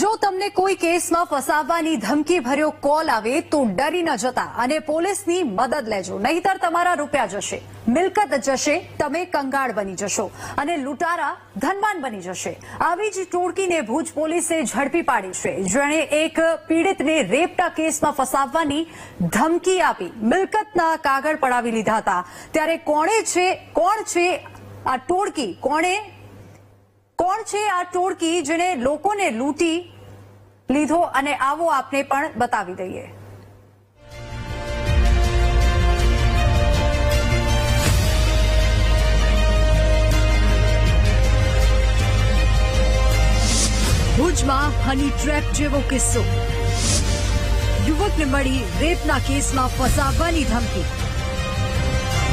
જો તમને કોઈ કેસમાં ફસાવવાની ધમકી ભર્યો કોલ આવે તો ડરી ન જતા અને પોલીસની મદદ લેજો. નહીતર તમારા રૂપિયા જશે. મિલકત જશે, તમે કંગાળ બની જશો અને લૂંટારા ધનવાન બની જશે. આવી જ ટોળકીને ભુજ પોલીસે ઝડપી પાડી છે. જેણે એક પીડિતને રેપના કેસમાં ફસાવવાની ધમકી આપી. મિલકતના કાગળ પડાવી લીધા હતા. ત્યારે કોણે છે, કોણ છે, આ ટોળકી કોણે કોણ છે આ ટોળકી જેણે લોકોને લૂંટી લીધો અને આવો આપને પણ બતાવી દઈએ. ભુજમાં હની ટ્રેપ જેવો કિસ્સો. યુવકને મળી રેપના કેસમાં ફસાવવાની ધમકી.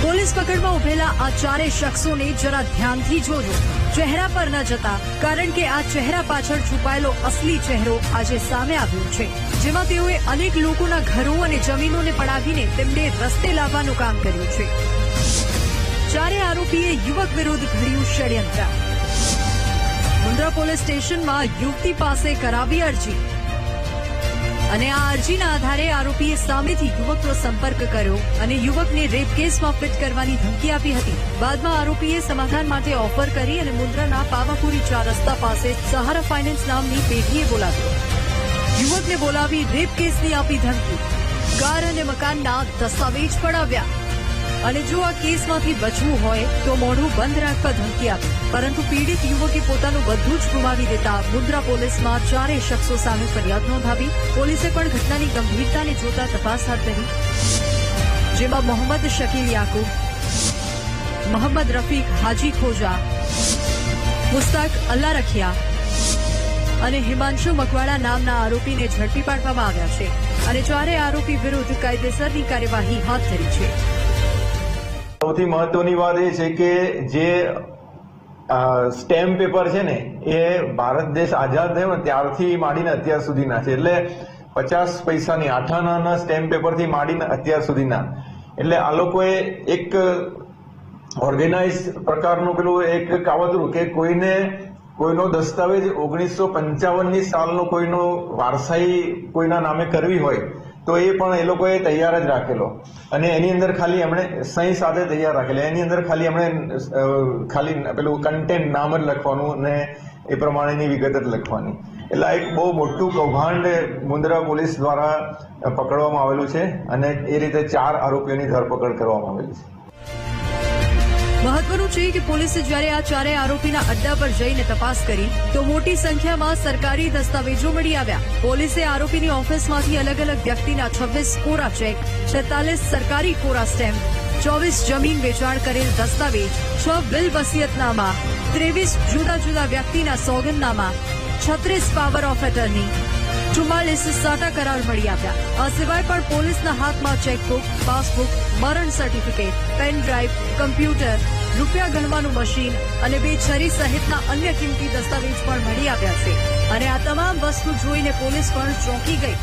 પોલીસ પકડમાં ઉભેલા આ ચારે શખ્સોને જરા ધ્યાનથી જોજો. ચહેરા પર ન જતા, કારણ કે આ ચહેરા પાછળ છુપાયેલો અસલી ચહેરો આજે સામે આવ્યો છે. જેમાં તેઓએ અનેક લોકોના ઘરો અને જમીનોને પડાવીને તેમને રસ્તે લાવવાનું કામ કર્યું છે. ચારે આરોપીએ યુવક વિરુદ્ધ ઘડ્યું ષડયંત્ર. મુન્દ્રા પોલીસ સ્ટેશનમાં યુવતી પાસે કરાવી અરજી. અને આ અરજીના આધારે આરોપીએ સામેથી યુવકનો સંપર્ક કર્યો અને યુવકને રેપ કેસમાં ફિટ કરવાની ધમકી આપી હતી. બાદમાં આરોપીએ સમાધાન માટે ઓફર કરી અને મુન્દ્રાના પાવાપુરી ચાર રસ્તા પાસે સહારા ફાઇનાન્સ નામની પેઢીએ બોલાવ્યો. યુવકને બોલાવી રેપ કેસની આપી ધમકી. કાર અને મકાનના દસ્તાવેજ પડાવ્યા. અને જો આ કેસમાંથી બચવું હોય, તો મોઢું બંધ રાખવા ધમકી આપી. પરંતુ પીડિત યુવકે પોતાનું બધું જ ગુમાવી દેતા મુદ્રા પોલીસમાં ચારેય શખ્સો સામે ફરિયાદ નોંધાવી. પોલીસે પણ ઘટનાની ગંભીરતાને જોતા તપાસ હાથ ધરી. જેમાં મોહમ્મદ શકીલ યાકુબ, મોહમ્મદ રફીક હાજી ખોજા, મુસ્તાક અલ્લા રખિયા અને હિમાંશુ મકવાડા નામના આરોપીને ઝડપી પાડવામાં આવ્યા છે. અને ચારેય આરોપી વિરુદ્ધ કાયદેસરની કાર્યવાહી હાથ ધરી છે. સૌથી મહત્વની વાત એ છે કે જે સ્ટેમ્પ પેપર છે ને, એ ભારત દેશ આઝાદ થયો ને ત્યારથી માંડીને અત્યાર સુધીના છે. એટલે પચાસ પૈસાની આઠાનાના સ્ટેમ્પ પેપરથી માંડીને અત્યાર સુધીના. એટલે આ લોકોએ એક ઓર્ગેનાઇઝ પ્રકારનું પેલું એક કાવતરું કે કોઈને, કોઈનો દસ્તાવેજ ઓગણીસો પંચાવનની સાલનો કોઈનો વારસાઈ કોઈના નામે કરવી હોય તો એ પણ એ લોકોએ તૈયાર જ રાખેલો. અને એની અંદર ખાલી એમણે સહી સાથે તૈયાર રાખેલા. એની અંદર ખાલી એમણે ખાલી પેલું કન્ટેન્ટ નામ જ લખવાનું અને એ પ્રમાણેની વિગત જ લખવાની. એટલે એક બહુ મોટું કૌભાંડ મુન્દ્રા પોલીસ દ્વારા પકડવામાં આવેલું છે અને એ રીતે ચાર આરોપીઓની ધરપકડ કરવામાં આવેલી છે. મહત્વનું છે કે પોલીસે જ્યારે આ ચારેય આરોપીના અડ્ડા પર જઈને તપાસ કરી, તો મોટી સંખ્યામાં સરકારી દસ્તાવેજો મળી આવ્યા. પોલીસે આરોપીની ઓફિસમાંથી અલગ અલગ વ્યક્તિના છવ્વીસ કોરા ચેક, છેતાલીસ સરકારી કોરા સ્ટેમ્પ, ચોવીસ જમીન વેચાણ કરેલ દસ્તાવેજ, છ બિલ વસિયતનામા, ત્રેવીસ જુદા જુદા વ્યક્તિના સોગંદનામા, છત્રીસ પાવર ઓફ એટર્ની ચુમ્માલીસ સાટા કરાર મળી આવ્યા. આ સિવાય પણ પોલીસના હાથમાં ચેકબુક, પાસબુક, મરણ સર્ટિફિકેટ, પેન ડ્રાઈવ, કમ્પ્યુટર, રૂપિયા ગણવાનું મશીન અને બે છરી સહિતના અન્ય કિંમતી દસ્તાવેજ પણ મળી આવ્યા છે. અને આ તમામ વસ્તુ જોઈને પોલીસ પણ ચોંકી ગઈ.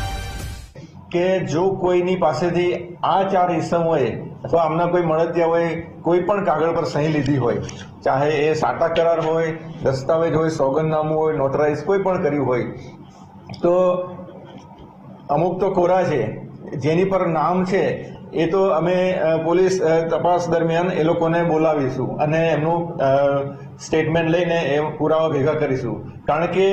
કે જો કોઈની પાસેથી આ ચાર ઇસમોએ અથવા આમના કોઈ મળતિયાઓએ કોઈ પણ કાગળ પર સહી લીધી હોય, ચાહે એ સાટા કરાર હોય, દસ્તાવેજ હોય, સોગંદનામું હોય નોટરાઇઝ કોઈ પણ કર્યું હોય તો અમુક તો કોરા છે, જેની પર નામ છે, એ તો અમે પોલીસ તપાસ દરમિયાન એ લોકોને બોલાવીશું અને એમનું સ્ટેટમેન્ટ લઈને એ પુરાવા ભેગા કરીશું. કારણ કે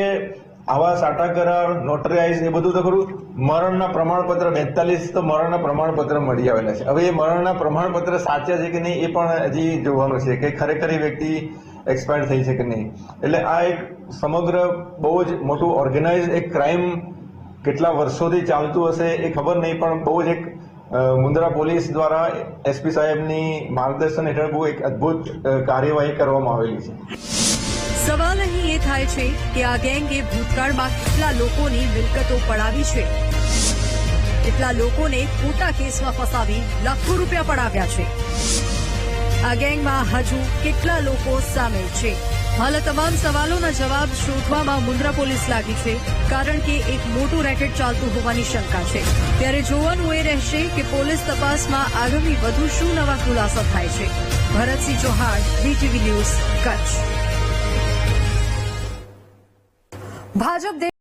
આવા સાટા કરાર નોટરાઇઝ એ બધું તો ખરું, મરણના પ્રમાણપત્ર બેતાલીસ તો મરણના પ્રમાણપત્ર મળી આવેલા છે. હવે એ મરણના પ્રમાણપત્ર સાચા છે કે નહીં એ પણ હજી જોવાનું છે કે ખરેખર એ વ્યક્તિ એક્સપાયર થઈ છે કે નહીં. એટલે આ એક સમગ્ર બહુ જ મોટું ઓર્ગેનાઇઝ એક ક્રાઇમ કેટલા વર્ષોથી ચાલતું હશે એ ખબર નહીં, પણ બહુ જ એક મુન્દ્રા પોલીસ દ્વારા એસપી સાહેબની માર્ગદર્શન હેઠળ બહુ એક અદ્ભુત કાર્યવાહી કરવામાં આવેલી છે. સવાલ અહીં એ થાય છે કે આ ગેંગે ભૂતકાળમાં કેટલા લોકોની મિલકતો પડાવી છે? કેટલા લોકોને ખોટા કેસમાં ફસાવી લાખો રૂપિયા પડાવ્યા છે? આ ગેંગમાં હજુ કેટલા લોકો સામેલ છે? હાલ તમામ સવાલોના જવાબ શોધવામાં મુન્દ્રા પોલીસ લાગી છે, કારણ કે એક મોટું રેકેટ ચાલતું હોવાની શંકા છે. ત્યારે જોવાનું એ રહેશે કે પોલીસ તપાસમાં આગામી વધુ શું નવા ખુલાસા થાય છે. Bharatsinh Chauhan BTV news Kutch. Bhajap